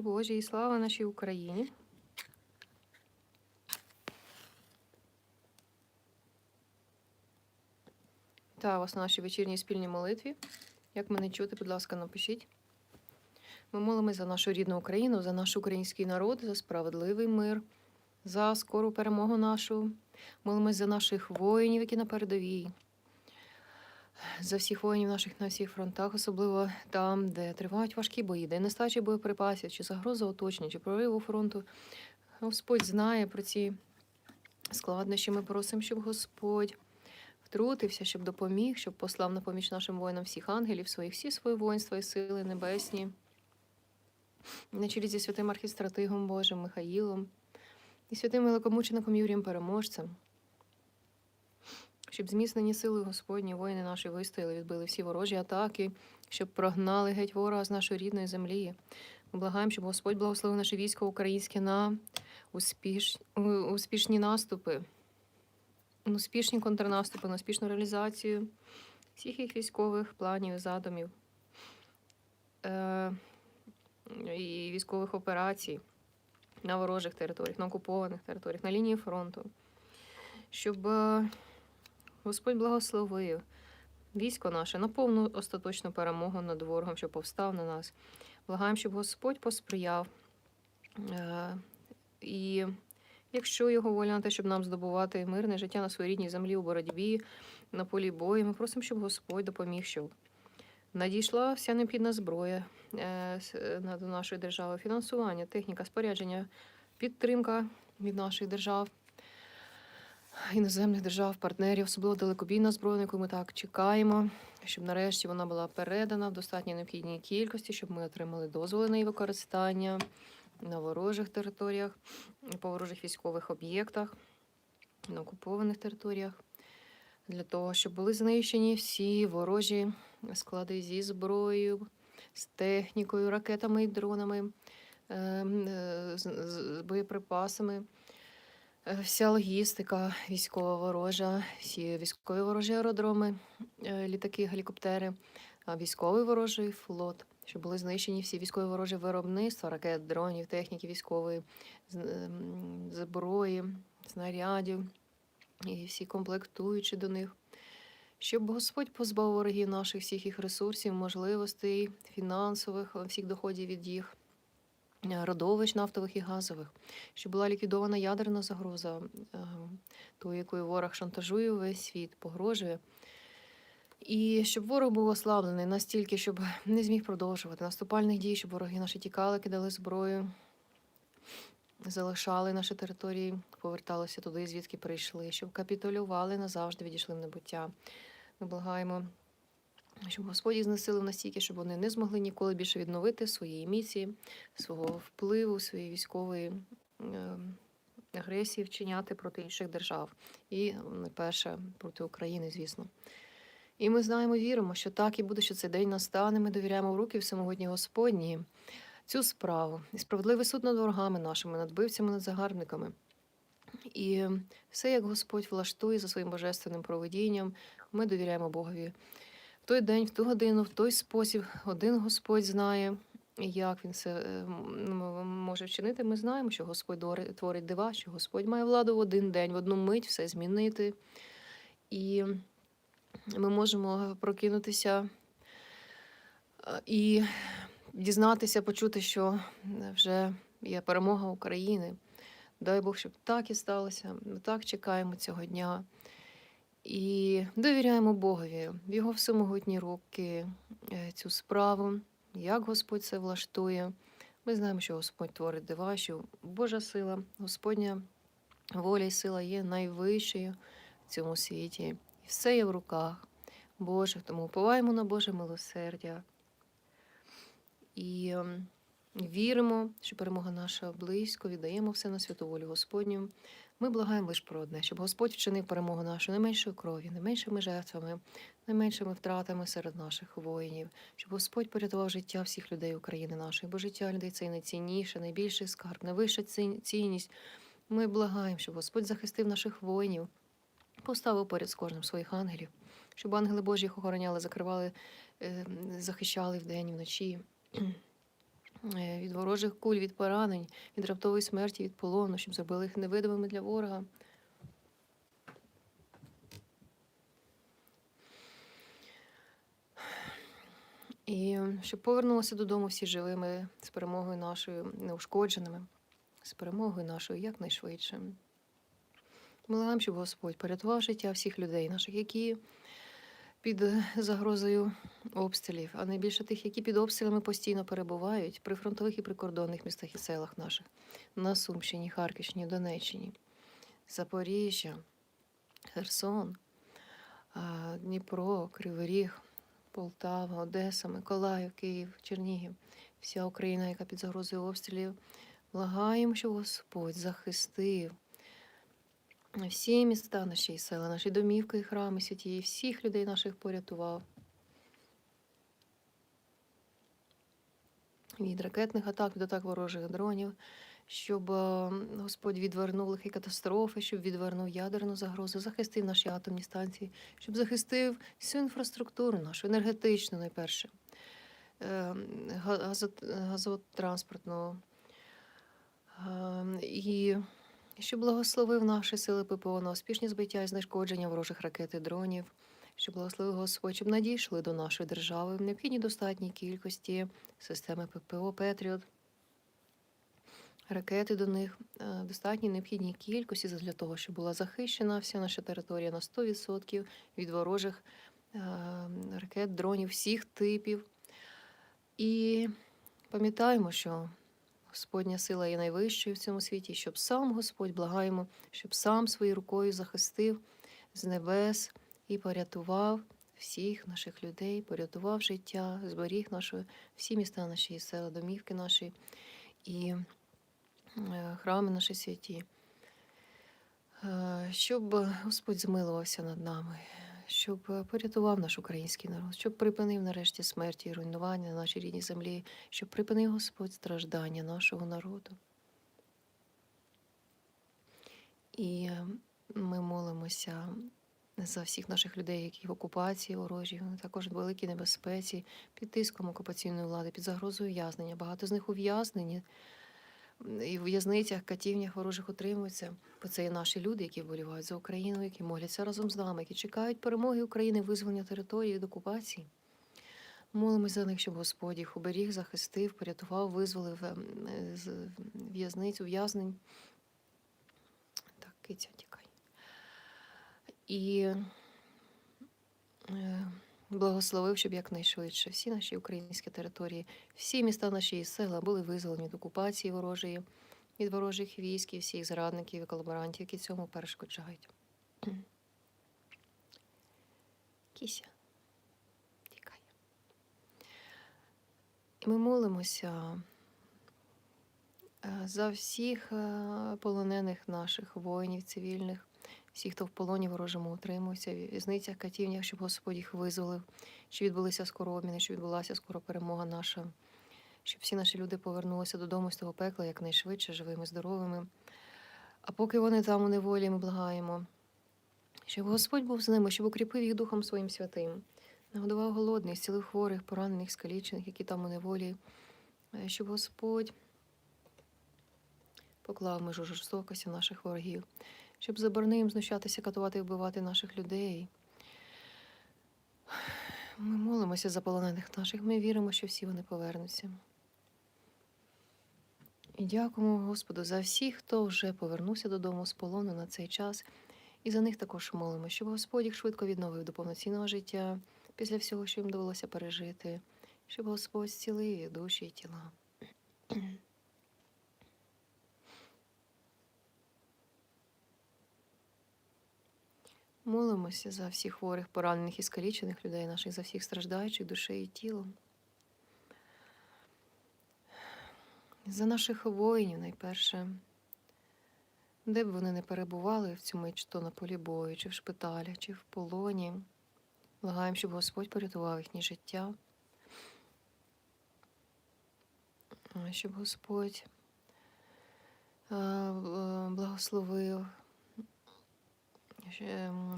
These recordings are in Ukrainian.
Божій, і слава нашій Україні. Та вас на нашій вечірній спільній молитві. Як мене чути, будь ласка, напишіть. Ми молимось за нашу рідну Україну, за наш український народ, за справедливий мир, за скору перемогу нашу. Молимось за наших воїнів, які на передовій, за всіх воїнів наших на всіх фронтах, особливо там, де тривають важкі бої, де нестачі боєприпасів, чи загроза оточення, чи прориву фронту. Господь знає про ці складнощі. Ми просимо, щоб Господь втрутився, щоб допоміг, щоб послав на поміч нашим воїнам всіх ангелів, своїх, всі свої воїнства і сили небесні. На чолі зі святим архістратигом Божим Михаїлом і святим великомучеником Юрієм Переможцем, щоб зміцнені сили Господні, воїни наші вистояли, відбили всі ворожі атаки, щоб прогнали геть ворога з нашої рідної землі. Ми благаємо, щоб Господь благословив наше військо українське на успіш... успішні наступи, на успішні контрнаступи, на успішну реалізацію всіх їх військових планів задумів е... і військових операцій на ворожих територіях, на окупованих територіях, на лінії фронту, щоб е, Господь благословив військо наше на повну остаточну перемогу над ворогом, що повстав на нас. Благаємо, щоб Господь посприяв. Е, І якщо його воля на те, щоб нам здобувати мирне життя на своїй рідній землі у боротьбі, на полі бою, ми просимо, щоб Господь допоміг, щоб надійшла вся необхідна зброя е, до нашої держави, фінансування, техніка, спорядження, підтримка від наших держав, іноземних держав, партнерів, особливо далекобійна зброя, яку ми так чекаємо, щоб нарешті вона була передана в достатньо необхідній кількості, щоб ми отримали дозволи на її використання на ворожих територіях, по ворожих військових об'єктах, на окупованих територіях. Для того, щоб були знищені всі ворожі склади зі зброєю, з технікою, ракетами і дронами, ем, е, з боєприпасами. Е, Вся логістика військова ворожа, всі військові ворожі аеродроми, е, літаки, гелікоптери, військовий ворожий флот, щоб були знищені всі військові ворожі виробництва, ракет, дронів, техніки військової, ем, зброї, снарядів і всі комплектуючі до них. Щоб Господь позбав ворогів наших всіх їх ресурсів, можливостей, фінансових, всіх доходів від їх е, родовищ нафтових і газових, щоб була ліквідована ядерна загроза, е, ту, якою ворог шантажує весь світ, погрожує. І щоб ворог був ослаблений настільки, щоб не зміг продовжувати наступальних дій, щоб вороги наші тікали, кидали зброю, залишали наші території, поверталися туди, звідки прийшли, щоб капітулювали назавжди, відійшли в небуття. Ми благаємо, щоб Господь їх знесилив настільки, щоб вони не змогли ніколи більше відновити свої міції, свого впливу, своєї військової е, агресії вчиняти проти інших держав. І найперше проти України, звісно. І ми знаємо, віримо, що так і буде, що цей день настане. Ми довіряємо в руки всемогутній Господні цю справу і справедливий суд над ворогами нашими, над бивцями, над загарбниками. І все, як Господь влаштує за своїм божественним проведінням, ми довіряємо Богові. В той день, в ту годину, в той спосіб один Господь знає, як він це е, може вчинити. Ми знаємо, що Господь творить дива, що Господь має владу в один день, в одну мить все змінити. І ми можемо прокинутися і дізнатися, почути, що вже є перемога України. Дай Бог, щоб так і сталося. Ми так чекаємо цього дня. І довіряємо Богові в його всемогутні руки е, цю справу, як Господь це влаштує. Ми знаємо, що Господь творить дива, що Божа сила, Господня воля і сила є найвищою в цьому світі. І все є в руках Божих. Тому уповаємо на Боже милосердя. І ем, віримо, що перемога наша близько, віддаємо все на святу волю Господню. Ми благаємо лише про одне, щоб Господь вчинив перемогу нашу не меншою кров'ю, не меншими жертвами, не меншими втратами серед наших воїнів, щоб Господь порятував життя всіх людей України нашої, бо життя людей це найцінніше, найбільший скарб, найвища цінність. Ми благаємо, щоб Господь захистив наших воїнів, поставив поряд з кожним своїх ангелів, щоб ангели Божі їх охороняли, закривали, е, захищали вдень і вночі. Е, від ворожих куль, від поранень, від раптової смерті, від полону, щоб зробили їх невидимими для ворога. І щоб повернулися додому всі живими з перемогою нашою неушкодженими, з перемогою нашою якнайшвидше. Благаємо, щоб Господь порятував життя всіх людей наших, які під загрозою обстрілів, а найбільше тих, які під обстрілами постійно перебувають при фронтових і прикордонних містах і селах наших на Сумщині, Харківщині, Донеччині, Запоріжжя, Херсон, Дніпро, Кривий Ріг, Полтава, Одеса, Миколаїв, Київ, Чернігів, вся Україна, яка під загрозою обстрілів. Благаємо, щоб Господь захистив всі міста наші села, наші домівки і храми святі, всіх людей наших порятував. Від ракетних атак, від атак ворожих дронів, щоб е, Господь відвернув лихі катастрофи, щоб відвернув ядерну загрозу, захистив наші атомні станції, щоб захистив всю інфраструктуру нашу, енергетичну найперше, е, газотранспортну. Е, І щоб благословив наші сили ППО на успішні збиття і знешкодження ворожих ракет і дронів, щоб благословив Господь, щоб надійшли до нашої держави в необхідній достатній кількості системи ППО Петріот, ракети до них е, в достатній необхідній кількості для того, щоб була захищена вся наша територія на 100% від ворожих е, ракет, дронів всіх типів. І пам'ятаємо, що Господня сила є найвищою в цьому світі, щоб сам Господь благаємо, щоб сам своєю рукою захистив з небес і порятував всіх наших людей, порятував життя, зберіг нашу, всі міста наші, села, домівки наші і е, храми наші святі. Е, Щоб Господь змилувався над нами, щоб е, порятував наш український народ, щоб припинив нарешті смерті і руйнування на нашій рідній землі, щоб припинив Господь страждання нашого народу. І е, ми молимося за всіх наших людей, які в окупації ворожі, також в великій небезпеці, під тиском окупаційної влади, під загрозою ув'язнення. Багато з них ув'язнені і в в'язницях, катівнях ворожих утримуються. Бо це є наші люди, які вболівають за Україну, які моляться разом з нами, які чекають перемоги України, визволення території від окупації. Молимось за них, щоб Господь їх уберіг, захистив, порятував, визволив ем, е, з в'язниць, ув'язнень. Так, киця, тікай. І е, благословив, щоб якнайшвидше всі наші українські території, всі міста наші і села були визволені від окупації ворожої, від ворожих військ і всіх зрадників і колаборантів, які цьому перешкоджають. Кіся, тікай. І ми молимося е, за всіх е, полонених наших воїнів цивільних, всіх, хто в полоні ворожому утримується, в в'язницях, катівнях, щоб Господь їх визволив, щоб відбулися скоро обміни, щоб відбулася скоро перемога наша, щоб всі наші люди повернулися додому з того пекла якнайшвидше, живими, здоровими. А поки вони там у неволі, ми благаємо, щоб Господь був з ними, щоб укріпив їх Духом Своїм святим, нагодував голодних, зцілив хворих, поранених, скалічених, які там у неволі, Е, щоб Господь поклав межу жорстокості наших ворогів, щоб заборонив їм знущатися, катувати і вбивати наших людей. Ми молимося за полонених наших, ми віримо, що всі вони повернуться. І дякуємо Господу за всіх, хто вже повернувся додому з полону на цей час. І за них також молимо, щоб Господь їх швидко відновив до повноцінного життя після всього, що їм довелося пережити, щоб Господь зцілив душі і тіла. Молимося за всіх хворих, поранених і скалічених людей наших, за всіх страждаючих душею і тілом. За наших воїнів найперше, де б вони не перебували в цю мить, то на полі бою, чи в шпиталі, чи в полоні. Благаємо, щоб Господь порятував їхнє життя, щоб Господь е, е, благословив,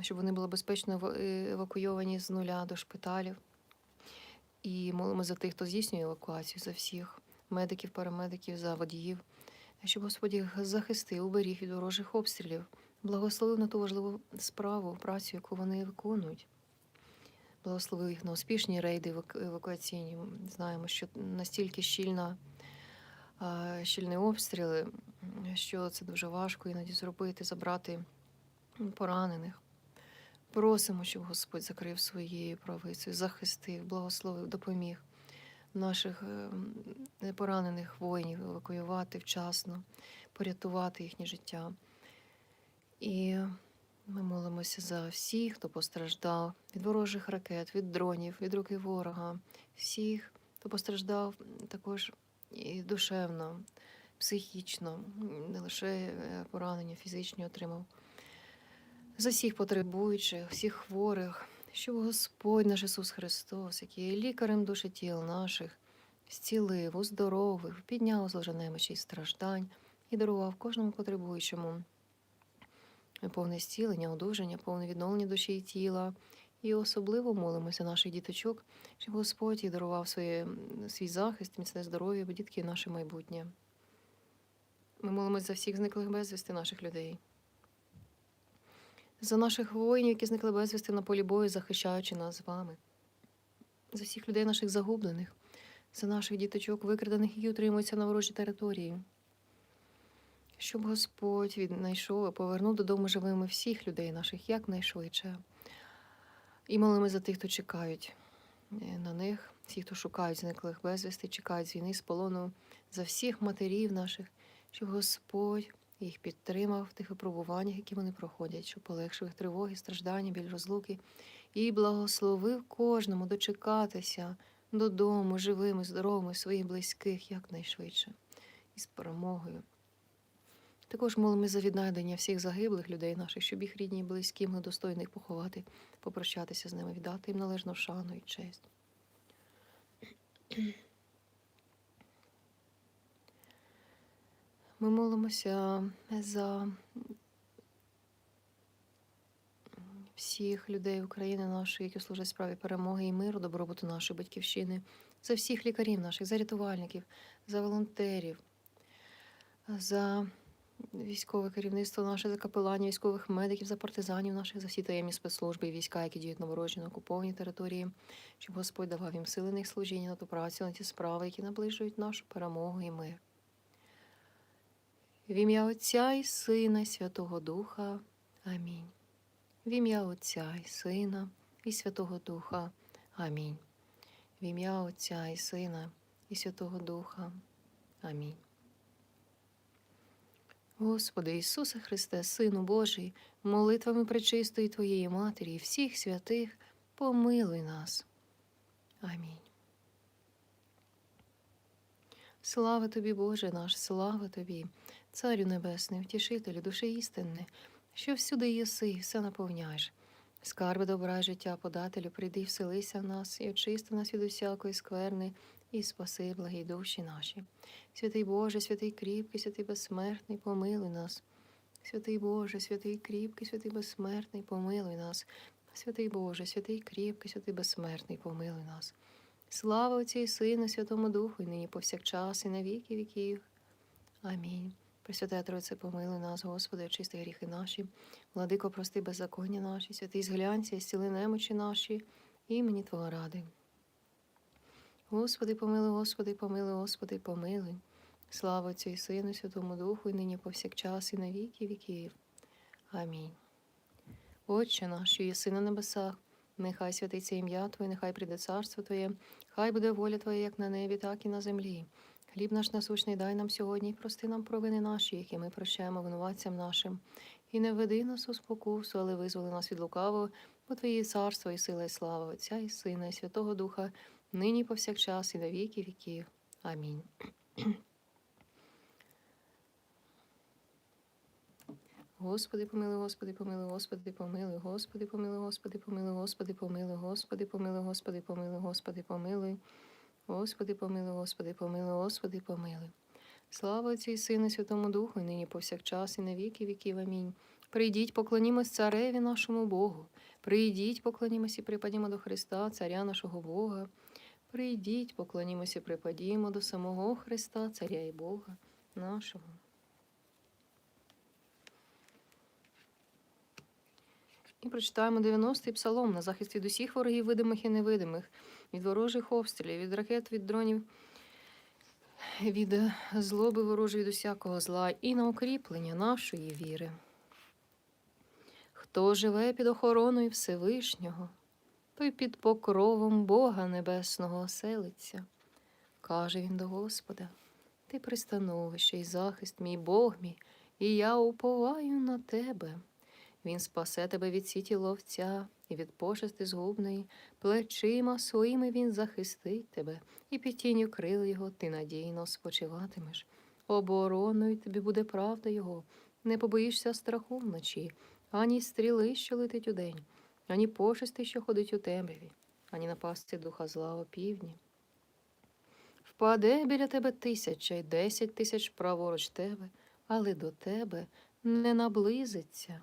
щоб вони були безпечно е, евакуйовані з нуля до шпиталів. І молимо за тих, хто здійснює евакуацію, за всіх, медиків, парамедиків, за водіїв, щоб Господь їх захистив, уберіг від ворожих обстрілів, благословив на ту важливу справу, працю, яку вони виконують. Благословив їх на успішні рейди евакуаційні. Знаємо, що настільки щільна, щільні обстріли, що це дуже важко іноді зробити, забрати поранених. Просимо, щоб Господь закрив своєю правицею, захистив, благословив, допоміг наших е, поранених воїнів евакуювати вчасно, порятувати їхнє життя. І ми молимося за всіх, хто постраждав від ворожих ракет, від дронів, від руки ворога, всіх, хто постраждав також і душевно, психічно, не лише е, поранення фізичні отримав. За всіх потребуючих, всіх хворих, щоб Господь наш Ісус Христос, який є лікарем душі тіл наших, зцілив, оздоровив, підняв зложа немочі й страждань і дарував кожному потребуючому повне зцілення, одужання, повне відновлення душі і тіла. І особливо молимося наших діточок, щоб Господь їй дарував своє, свій захист, міцне здоров'я, бо дітки наше майбутнє. Ми молимося за всіх зниклих безвісти наших людей. За наших воїнів, які зникли безвісти на полі бою, захищаючи нас з вами. За всіх людей наших загублених, за наших діточок, викрадених, які утримуються на ворожій території. Щоб Господь віднайшов і повернув додому живими всіх людей наших якнайшвидше. І молимо за тих, хто чекають е, на них, всі, хто шукають зниклих безвісти, чекають з війни, з полону, за всіх матерів наших, щоб Господь їх підтримав в тих випробуваннях, які вони проходять, щоб полегшив їх тривоги, страждання, біль розлуки, і благословив кожному дочекатися додому, живими, здоровими, своїх близьких якнайшвидше і з перемогою. Також молимо за віднайдення всіх загиблих людей наших, щоб їх рідні і близькі могли достойно їх поховати, попрощатися з ними, віддати їм належну шану і честь. Ми молимося за всіх людей України нашої, які служать справі перемоги і миру, добробуту нашої батьківщини, за всіх лікарів наших, за рятувальників, за волонтерів, за військове керівництво наше, за капеланів, військових медиків, за партизанів наших, за всі таємні спецслужби і війська, які діють на ворожі на окупованій території, щоб Господь давав їм сили на їх служіння, на ту працю, на ті справи, які наближують нашу перемогу і мир. В ім'я Отця і Сина, і Святого Духа. Амінь. В ім'я Отця і Сина, і Святого Духа. Амінь. В ім'я Отця і Сина, і Святого Духа. Амінь. Господи Ісусе Христе, Сину Божий, молитвами пречистої Твоєї Матері і всіх святих, помилуй нас. Амінь. Слава тобі, Боже наш, слава тобі, Царю Небесний, втішителю душі істинне, що всюди єси, все наповняєш. Скарби добра життя подателю, прийди, вселися в нас і очисти нас від усякої скверни, і спаси благі душі наші. Святий Боже, святий кріпкий, святий безсмертний, помилуй нас. Святий Боже, святий кріпкий, святий безсмертний, помилуй нас. Святий Боже, святий кріпкий, святий безсмертний, помилуй нас. Слава Отцю і Сину, Святому Духу, і нині повсякчас, і на віки віків. Амінь. Пресвятая Тройце, помилуй нас, Господи, очисти гріхи наші, владико, прости беззаконня наші, святий зглянься, зціли немочі наші, імені Твого ради. Господи, помилуй, Господи, помилуй, Господи, помилуй. Слава Отцю і Сину, Святому Духу, і нині повсякчас, і на віки віків. Амінь. Отче наш, що єси на небесах, нехай святиться ім'я Твоє, нехай прийде царство Твоє, хай буде воля Твоя, як на небі, так і на землі. Хліб наш насущний дай нам сьогодні, прости нам провини наші, які ми прощаємо винуватцям нашим. І не веди нас у спокусу, але визволи нас від лукавого, бо Твоє царство і сила, і слава Отця і Сина, і Святого Духа, нині повсякчас, і на віки віків. Амінь. Господи, помилуй, Господи, помилуй, Господи, помилуй, Господи, помилуй, Господи, помилуй, Господи, помилуй, Господи, помилуй, Господи, помилуй, Господи, помилуй. Господи, помилуй, Господи, помилуй, Господи, помилуй. Слава Отцю і Сину, Святому Духу, і нині повсякчас, і на віки віків. Амінь. Прийдіть, поклонімось цареві нашому Богу. Прийдіть, поклонімось і припадімо до Христа, Царя нашого Бога. Прийдіть, поклонімося, припадімо до самого Христа, Царя і Бога нашого. І прочитаємо 90-й псалом на захист від усіх ворогів видимих і невидимих, від ворожих обстрілів, від ракет, від дронів, від е, злоби ворожої від усякого зла і на укріплення нашої віри. Хто живе під охороною Всевишнього, той під покровом Бога Небесного оселиться. Каже він до Господа: Ти пристановище і захист, мій Бог мій, і я уповаю на тебе. Він спасе тебе від сіті ловця і від пошести згубної, плечима своїми він захистить тебе, і під тінню крил його ти надійно спочиватимеш. Обороною тобі буде правда його, не побоїшся страху вночі, ані стріли, що летить удень, ані пошести, що ходить у темряві, ані напасти духа зла о півдні. Впаде біля тебе тисяча й десять тисяч праворуч тебе, але до тебе не наблизиться.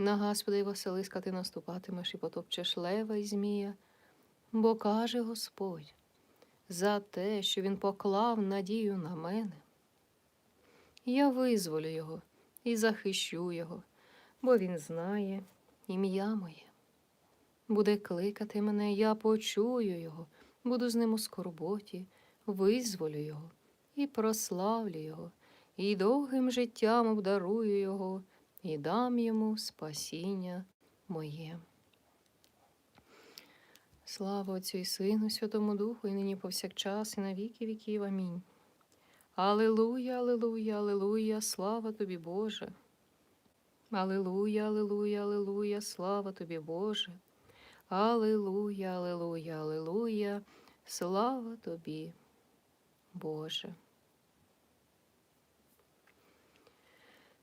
На Господа й Василиска ти наступатимеш і потопчеш лева й змія, бо каже Господь, за те, що він поклав надію на мене, я визволю його і захищу його, бо він знає ім'я моє. Буде кликати мене, я почую його, буду з ним у скорботі, визволю його і прославлю його, і довгим життям обдарую його і дам йому спасіння моє. Слава Отцю і Сину, Святому Духу, і нині повсякчас, і на віки віків. Амінь. Алилуя, алилуя, алилуя, слава тобі, Боже. Алилуя, алилуя, алилуя, слава тобі, Боже. Алилуя, алилуя, алилуя, слава тобі, Боже.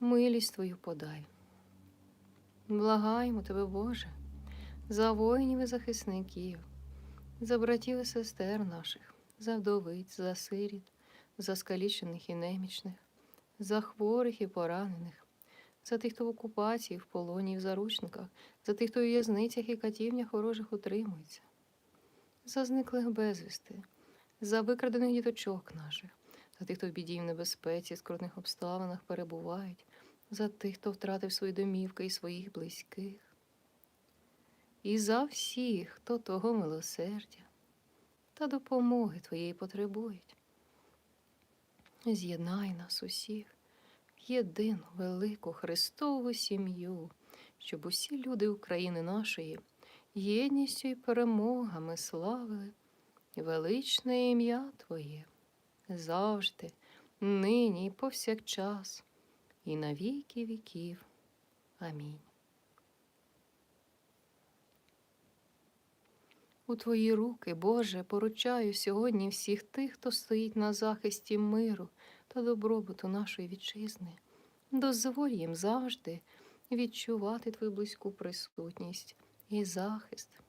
милість Твою подай. Благаємо Тебе, Боже, за воїнів і захисників, за братів і сестер наших, за вдовиць, за сиріт, за скалічених і немічних, за хворих і поранених, за тих, хто в окупації, в полоні в заручниках, за тих, хто у в'язницях і катівнях ворожих утримується, за зниклих безвісти, за викрадених діточок наших за тих, хто в біді і в небезпеці, скрутних обставинах перебувають, за тих, хто втратив свої домівки і своїх близьких, і за всіх, хто того милосердя та допомоги Твоєї потребують. З'єднай нас усіх в єдину велику Христову сім'ю, щоб усі люди України нашої єдністю і перемогами славили величне ім'я Твоє завжди, нині і повсякчас, і на віки віків. Амінь. У Твої руки, Боже, поручаю сьогодні всіх тих, хто стоїть на захисті миру та добробуту нашої вітчизни. Дозволь їм завжди відчувати Твою близьку присутність і захист.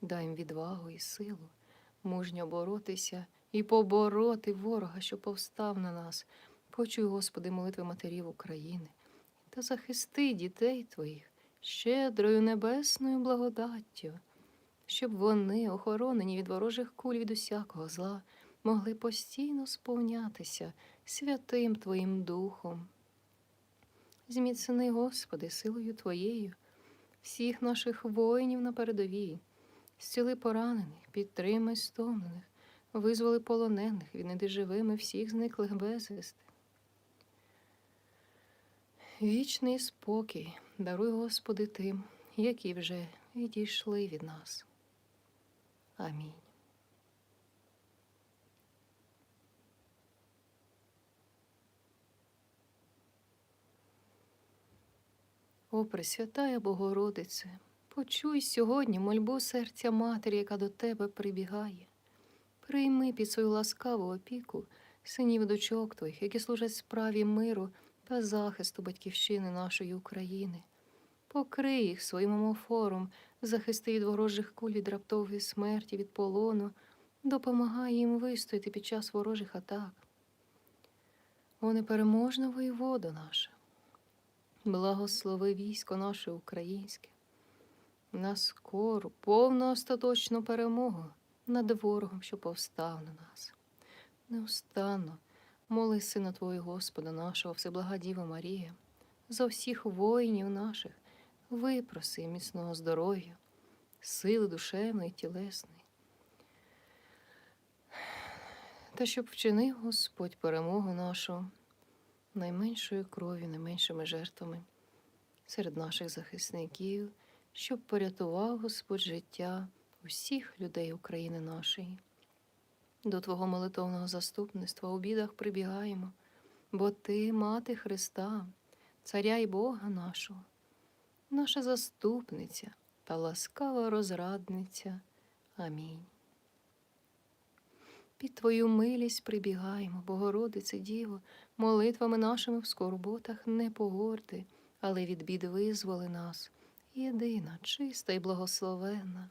Дай їм відвагу і силу, мужньо боротися і побороти ворога, що повстав на нас. Почуй, Господи, молитви матерів України та захисти дітей Твоїх щедрою небесною благодаттю, щоб вони, охоронені від ворожих куль від усякого зла, могли постійно сповнятися святим Твоїм Духом. Зміцни, Господи, силою Твоєю, всіх наших воїнів на передовій, зціли поранених, підтримай стомлених, визволи полонених, відниди живими всіх зниклих безвісти. Вічний спокій, даруй, Господи, тим, які вже відійшли від нас. Амінь. О, Пресвятая Богородице, почуй сьогодні мольбу серця матері, яка до тебе прибігає. Прийми під свою ласкаву опіку синів дочок твоїх, які служать справі миру та захисту батьківщини нашої України. Покрий їх своїм омофором, захисти від ворожих куль від раптової смерті, від полону, допомагай їм вистояти під час ворожих атак. О, непереможна воєвода наша, благослови військо наше українське, на скору, повну остаточну перемогу над ворогом, що повстав на нас. Неустанно моли Сина Твого Господа нашого, Всеблага Діва Марія, за всіх воїнів наших, випроси міцного здоров'я, сили душевної, тілесної. Та щоб вчинив Господь перемогу нашу найменшою кров'ю, найменшими жертвами серед наших захисників, щоб порятував Господь життя усіх людей України нашої. До Твого молитовного заступництва у бідах прибігаємо, бо Ти, мати Христа, Царя і Бога нашого, наша заступниця та ласкава розрадниця. Амінь. Під Твою милість прибігаємо, Богородице Діво, молитвами нашими в скорботах не погорди, але від бід визволи нас, єдина, чиста і благословенна.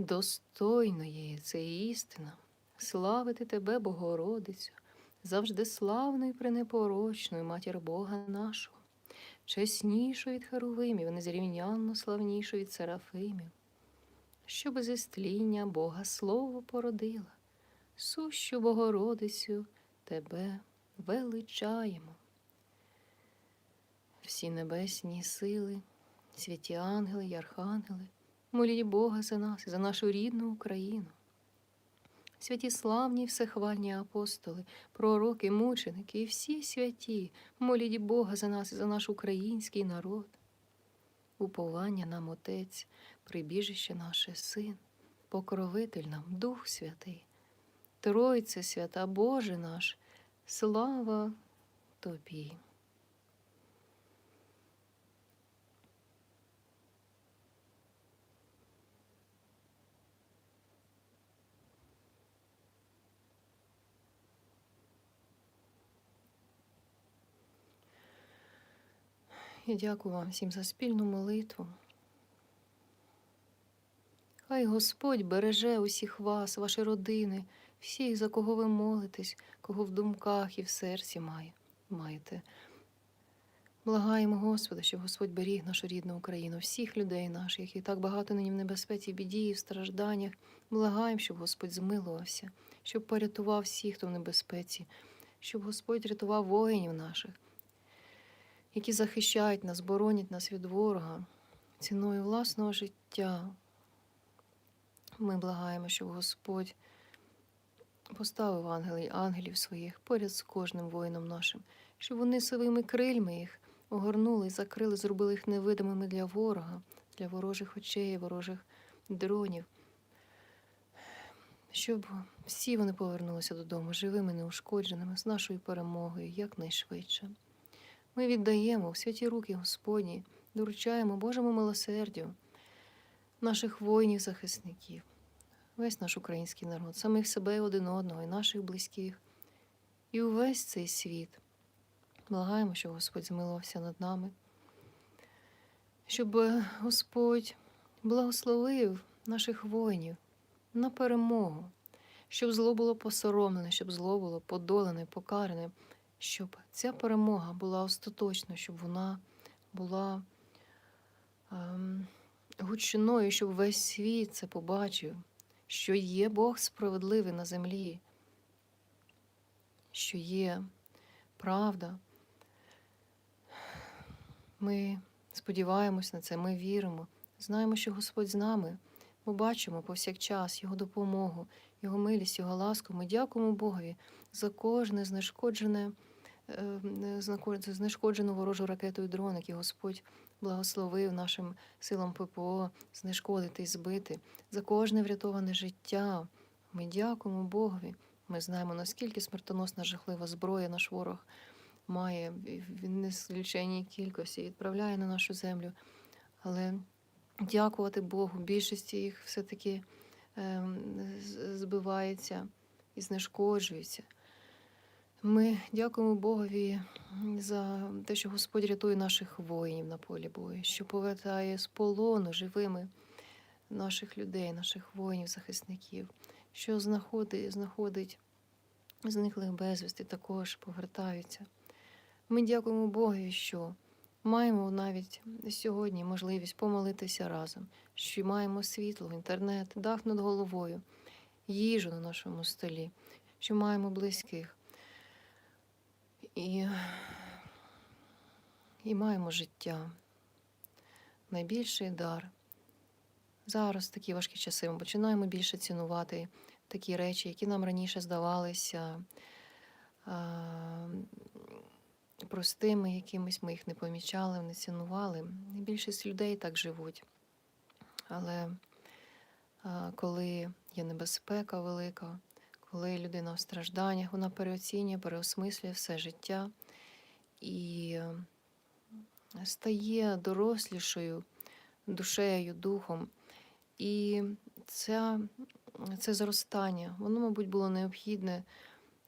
Достойно є це істина, славити Тебе, Богородицю, завжди славною пренепорочною матір Бога нашого, чеснішу від Херувимів, незрівнянно славнішу від Серафимів, що без істління Бога Слово породила, сущу Богородицю Тебе величаємо. Всі небесні сили, святі ангели й архангели, моліть Бога за нас і за нашу рідну Україну. Святі славні всехвальні апостоли, пророки, мученики і всі святі, моліть Бога за нас і за наш український народ. Уповання нам Отець, прибіжище наше Син, покровитель нам Дух Святий, Тройце свята Боже наш, слава Тобі. І дякую вам всім за спільну молитву. Хай Господь береже усіх вас, ваші родини, всіх, за кого ви молитесь, кого в думках і в серці має, маєте. Благаємо Господа, щоб Господь беріг нашу рідну Україну, всіх людей наших, які так багато нині в небезпеці, біді, і в стражданнях. Благаємо, щоб Господь змилувався, щоб порятував всіх, хто в небезпеці, щоб Господь рятував воїнів наших які захищають нас, боронять нас від ворога ціною власного життя. Ми благаємо, щоб Господь поставив ангелів, ангелів своїх поряд з кожним воїном нашим, щоб вони своїми крильми їх огорнули закрили, зробили їх невидимими для ворога, для ворожих очей, ворожих дронів. Щоб всі вони повернулися додому живими, неушкодженими, з нашою перемогою якнайшвидше. Ми віддаємо в святі руки Господні, доручаємо Божому милосердю наших воїнів-захисників, весь наш український народ, самих себе і один одного, і наших близьких, і увесь цей світ. Благаємо, щоб Господь змилувався над нами, щоб Господь благословив наших воїнів на перемогу, щоб зло було посоромлене, щоб зло було подолене, покаране, щоб ця перемога була остаточна, щоб вона була ем, гучною, щоб весь світ це побачив, що є Бог справедливий на землі, що є правда. Ми сподіваємось на це, ми віримо, знаємо, що Господь з нами. Ми бачимо повсякчас Його допомогу, Його милість, Його ласку. Ми дякуємо Богові за кожне знешкоджене, е, знешкоджену ворожу ракету і дрон, який Господь благословив нашим силам ППО знешкодити і збити, за кожне врятоване життя. Ми дякуємо Богові. Ми знаємо, наскільки смертоносна жахлива зброя наш ворог має в нескінченній кількості і відправляє на нашу землю. Але дякувати Богу, більшості їх все-таки ем, збивається і знешкоджується. Ми дякуємо Богові за те, що Господь рятує наших воїнів на полі бою, що повертає з полону живими наших людей, наших воїнів, захисників, що знаходить, знаходить зниклих безвісти, також повертаються. Ми дякуємо Богові, що маємо навіть сьогодні можливість помолитися разом, що маємо світло, інтернет, дах над головою, їжу на нашому столі, що маємо близьких. І, і маємо життя. Найбільший дар. Зараз такі важкі часи ми починаємо більше цінувати такі речі, які нам раніше здавалися простими якимись, ми їх не помічали, не цінували. І більшість людей так живуть. Але коли є небезпека велика, коли людина в стражданнях, вона переоцінює, переосмислює все життя і е, стає дорослішою душею, духом. І ця, це зростання, воно, мабуть, було необхідне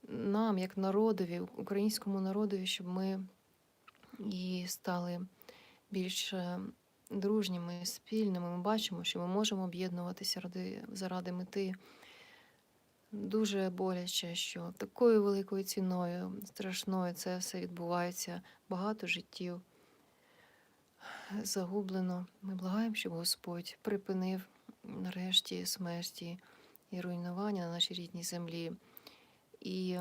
нам, як народові, українському народові, щоб ми і стали більш е, дружніми, спільними. Ми бачимо, що ми можемо об'єднуватися заради мети. Дуже боляче, що такою великою ціною, страшною це все відбувається. Багато життів загублено. Ми благаємо, щоб Господь припинив нарешті смерті і руйнування на нашій рідній землі. І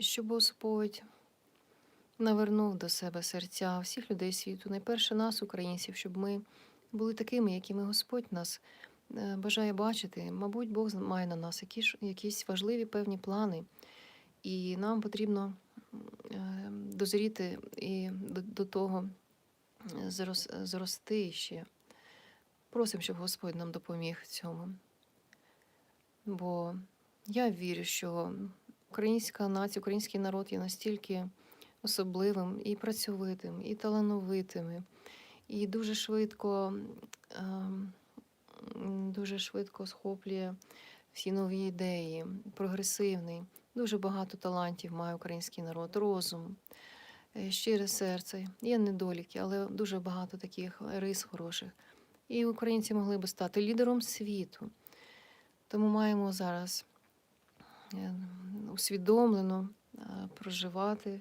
щоб Господь навернув до себе серця всіх людей світу, найперше нас, українців, щоб ми були такими, якими Господь нас бажає бачити. Мабуть, Бог має на нас якісь, важливі певні плани, і нам потрібно е, дозріти і до, того е, зрос- зрости ще. Просимо, щоб Господь нам допоміг в цьому. Бо я вірю, що українська нація, український народ є настільки особливим і працьовитим, і талановитим, і дуже швидко, м, дуже швидко схоплює всі нові ідеї, прогресивний. Дуже багато талантів має український народ, розум, е, щире серце. Є недоліки, але дуже багато таких рис хороших. І українці могли би стати лідером світу. Тому маємо зараз е, усвідомлено е, проживати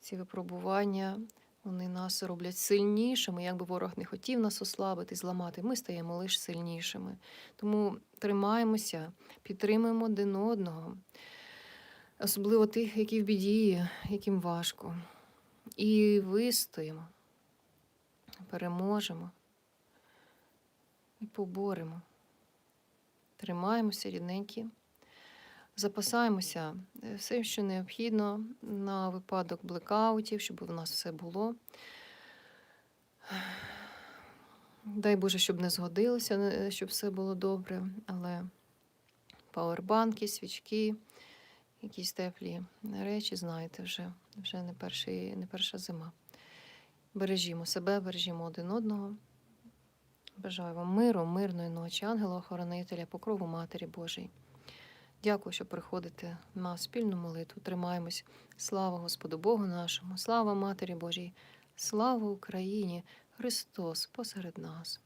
ці випробування. Вони нас роблять сильнішими. Якби ворог не хотів нас ослабити, зламати, ми стаємо лише сильнішими. Тому тримаємося, підтримуємо один одного, особливо тих, які в біді, яким важко. І вистоїмо, переможемо і поборемо. Тримаємося, рідненькі, запасаємося е, все, що необхідно на випадок блекаутів, щоб у нас все було. Дай Боже, щоб не згодилося, щоб все було добре, але пауербанки, свічки, якісь теплі речі, знаєте, вже, вже не, перший, не перша зима. Бережімо себе, бережімо один одного. Бажаю вам миру, мирної ночі, ангела-охоронителя, покрову Матері Божій. Дякую, що приходите на спільну молитву. Тримаємось. Слава Господу Богу нашому, слава Матері Божій, слава Україні! Христос посеред нас.